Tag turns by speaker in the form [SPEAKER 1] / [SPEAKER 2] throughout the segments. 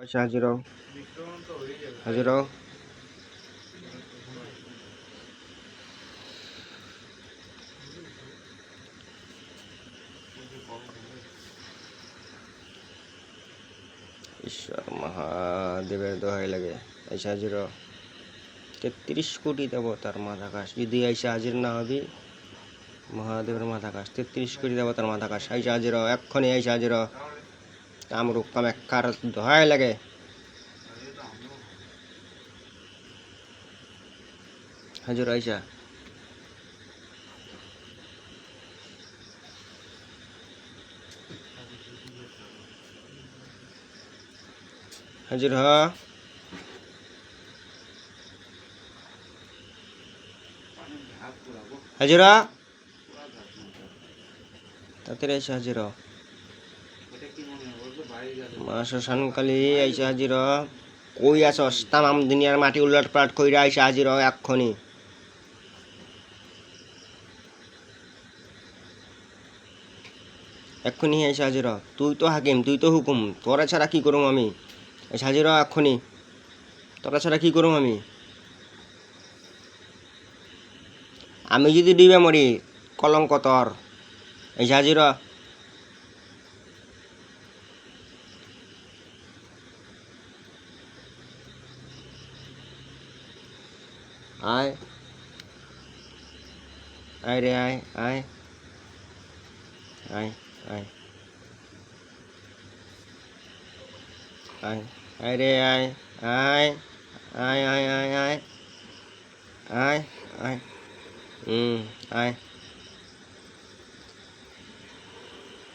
[SPEAKER 1] পয়সা হাজির হাজির ঈশ্বর মহাদেবের দোহাই লাগে। এসে হাজির। তেত্রিশ কোটি দেব তার মাথা কাশ। যদি এসে হাজির না হবি, মহাদেবের মাথা কাশ। তেত্রিশ কোটি দেব তার মাথা কাশ। এসে হাজির এক্ষুনি এসে হাজির काम रुकम एक्कर धोए लगे। हजर ऐसा हजर हाँ। हजूर हाँ। তাতে রয়েছে মা শ্মশানকালী আইসা হাজির। কই দুনিয়ার মাটি উলট পালট কইরা আইসা হাজির হ এক্ষুনি এসে হাজির। তুই তো হাকিম, তুই তো হুকুম। তোরা ছাড়া কি করুম আমি? এসে হাজির হ এক্ষুনি। তোরা ছাড়া কি করুম আমি? আমি যদি ডিবে মরি, কলঙ্ক তোর। এসে হাজির। ấy ai đây ai? Ai? Ai? Ai? Ai? Ai ai? Ai? Ai ai ai ai? Ai? Ai? Ừ ai?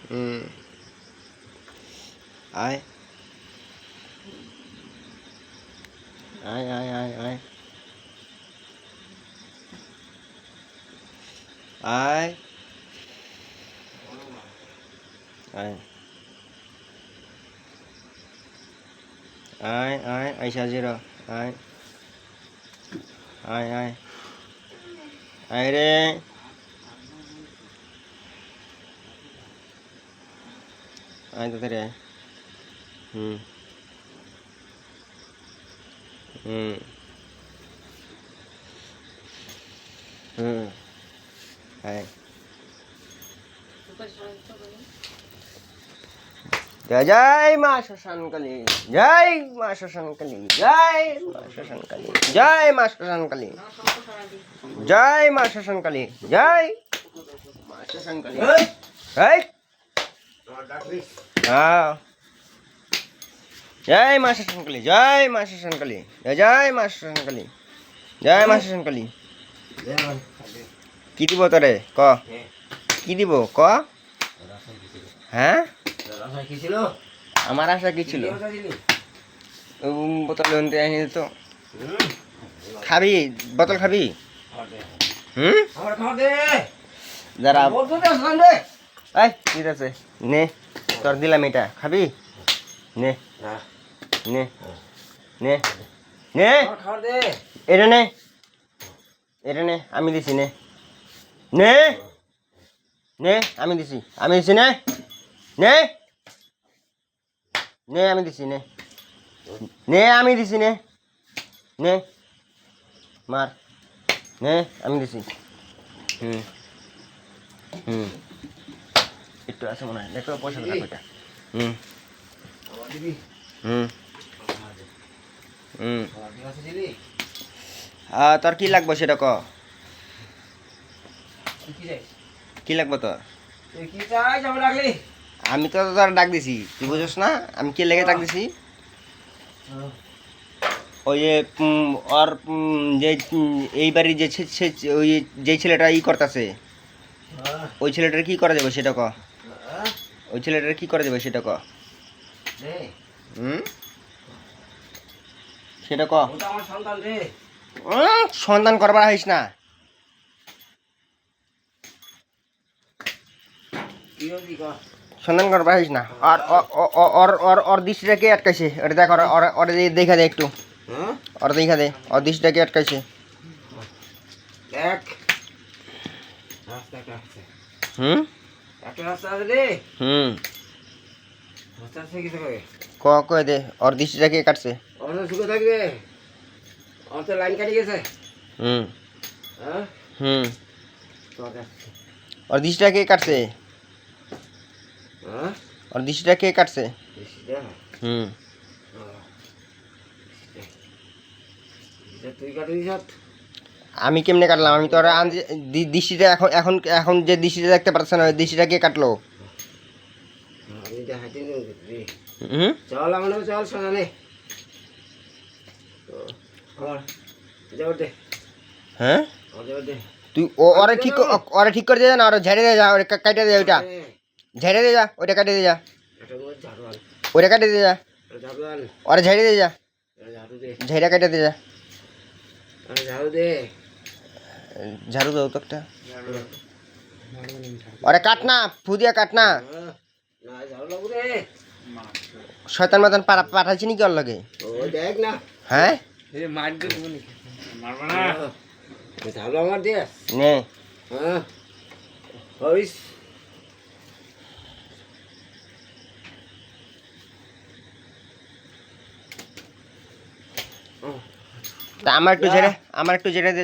[SPEAKER 1] Ừ. Ai? Ai ai ai ai? đấy. Đấy. Ai đấy ai sao gì rồi ai ai ai đi. Ai tôi thấy đấy. Ừ. Ừ. Hai. Jai masasan kali. Jai masasan kali. Jai masasan kali. Jai masasan kali. Jai masasan kali. Jai masasan kali. Hai. kali, Jai masasan kali. Jai masasan kali. Jai masasan kali. Jai masasan kali. Jai masasan kali. কি দিব তোরে? ক। কি? দিব? ক। হ্যাঁ? আমার আশা কি ছিল? বোতল আনতে আনি তো। খাবি? বোতল খাবি? হুম? যারা এই ঠিক আছে। নে তোর দিলাম এটা। খাবি? নে। নে। নে। নে। এটা নে। এটা নে। আমি দিছি নে। নে। নে আমি দিছি। আমি দিছি নে। নে। নে আমি দিছি নে। নে আমি দিছি নে। নে। মার। নে আমি দিছি। হুম। হুম। একটু আছে মনে হয়। দেখো পয়সা লাগবে এটা হুম। হুম। হুম। আহ, তোর কি লাগবে সেটা ক? কি লাগবে তোর? আমি তো তোর ডাক দিছি তুই বুঝছ না? আমি কে লেগে ডাক দিছি? ওই যে ওর যে এই বাড়ির যে ওই যে ছেলেটা ই করতেছে ওই ছেলেটার কি করা যাবে সেটা ক? ওই ছেলেটার কি করা যাবে সেটা ক? হুম? সেটা ক? উম, সন্ধান করবার হইস না। সন্ধান করবার হইস না। আর ওর ওর ওর দৃষ্টিটা আটকাইছে। ওটা দেখ ওর- ওর ওর দেখা দে একটু। ওর দেখা দে ওর দৃষ্টিটা কে আটকাইছে।
[SPEAKER 2] দেখ
[SPEAKER 1] হুম? হুম।
[SPEAKER 2] করে
[SPEAKER 1] ক কয়ে দে ওর দৃষ্টিটা কে কাটছে।
[SPEAKER 2] অন্য সুখে থাকবে আমার তো
[SPEAKER 1] হুম। ওর দৃষ্টিটা কে কাটছে।
[SPEAKER 2] হ্যাঁ
[SPEAKER 1] ওর দৃষ্টিটা কে কাটছে? হুম।
[SPEAKER 2] হ্যাঁ।
[SPEAKER 1] আমি কেমনে কাটলাম? আমি তো দি- দৃষ্টিটা এখন এখন এখন যে দৃষ্টিটা দেখতে পারছে না ওই দৃষ্টিটা কে কাটলো? হুম?
[SPEAKER 2] চল আমার
[SPEAKER 1] হ্যাঁ? তুই ও ওরা ঠিক ওরা ঠিক করে দে না ওরা ঝেড়ে দিয়ে যা ওরা কাটে দে ওইটা। ঝেড়ে দিয়ে যা ওইটা কাটে দিয়ে যা। ওইটা কাটে দিয়ে যা। ওরা ঝেড়ে দিয়ে যা।
[SPEAKER 2] ঝেড়ে
[SPEAKER 1] কাটে দিয়ে যা।
[SPEAKER 2] ঝাড়ু দে।
[SPEAKER 1] দাও তো একটা। ওরা কাট না ফুদিয়া কাট না।
[SPEAKER 2] না ঝাড়ু লাগু রে।
[SPEAKER 1] শয়তান মাতান পাড়া পাঠাইছি নাকি ওর লাগে?
[SPEAKER 2] ও দেখ না। হ্যাঁ। ঝাড়ু আমার দে
[SPEAKER 1] নে
[SPEAKER 2] হ্যাঁ হইস
[SPEAKER 1] তা আমার একটু ঝেড়ে আমার একটু ঝেড়ে দে।